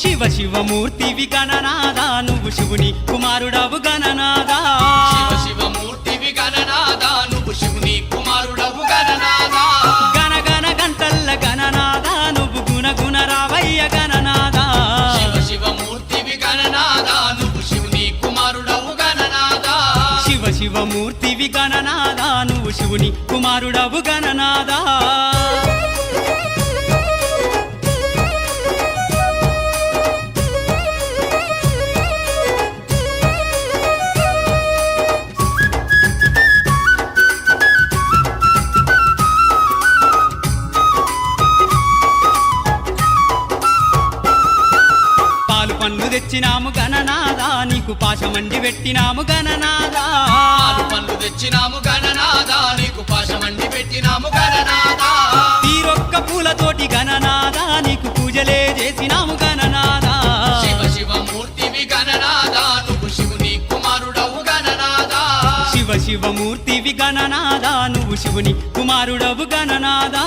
శివ శివమూర్తివి గణనాదా నువ్వు శివుని కుమారుడవు గణనాదా శివ శివమూర్తివి గణనాదా నువ్వు శివుని కుమారుడవు గణనాదా గణ గణ గంటల్ల గణనాదా నువ్వు గుణ గుణ రావయ్య గణనాదా శివ శివమూర్తివి గణనాదా నువ్వు శివుని కుమారుడవు గణనాదా శివ శివమూర్తివి గణనాదా నువ్వు శివుని కుమారుడవు గణనాదా తెచ్చినాము గణనాదా నీకు పాశమండి పెట్టినాము గణనాదా పళ్ళు తెచ్చినాము గణనాదా నీకు పాశమండి పెట్టినాము గణనాదా తీరొక్క పూలతోటి గణనాదా నీకు పూజలే చేసినాము గణనాదా శివ శివమూర్తివి గణనాదా నువ్వు శివుని కుమారుడవు గణనాదా శివ శివమూర్తివి గణనాదా నువ్వు శివుని కుమారుడవు గణనాదా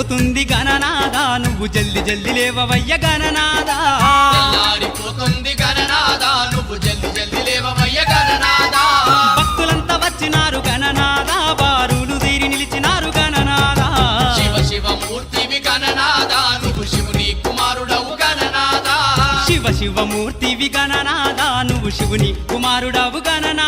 తెల్లారిపోతుంది గణనాదా నువ్వు జల్ది జల్ది లేవవయ్య గణనాదా తెల్లారిపోతుంది గణనాదా నువ్వు జల్ది జల్ది లేవవయ్య గణనాదా భక్తులంతా వచ్చినారు గణనాదా బారులు తీరి నిలిచినారు గణనాదా శివ శివమూర్తివి గణనాదా నువ్వు శివుని కుమారుడవు గణనాదా శివ శివమూర్తివి గణనాదా నువ్వు శివుని కుమారుడవు గణనాదా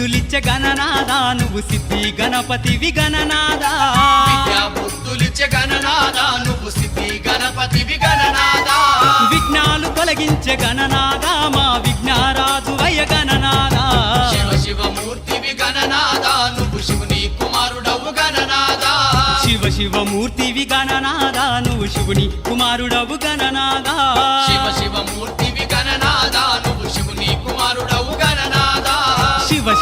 బుద్ధులిచ్చ గణనాదా నువ్వు సిద్ధి గణపతివి గణనాదా విద్యా బుద్ధులిచ్చే గణనాదా నువ్వు సిద్ధి గణపతివి గణనాదా విఘ్నాలు తొలగించే గణనాదా మా విఘ్నారాజు వయ గణనాదా శివ శివమూర్తివి గణనాదా నువ్వు శివుని కుమారుడవు గణనాదా శివ శివమూర్తివి గణనాదా నువ్వు శివుని కుమారుడవు గణనాదా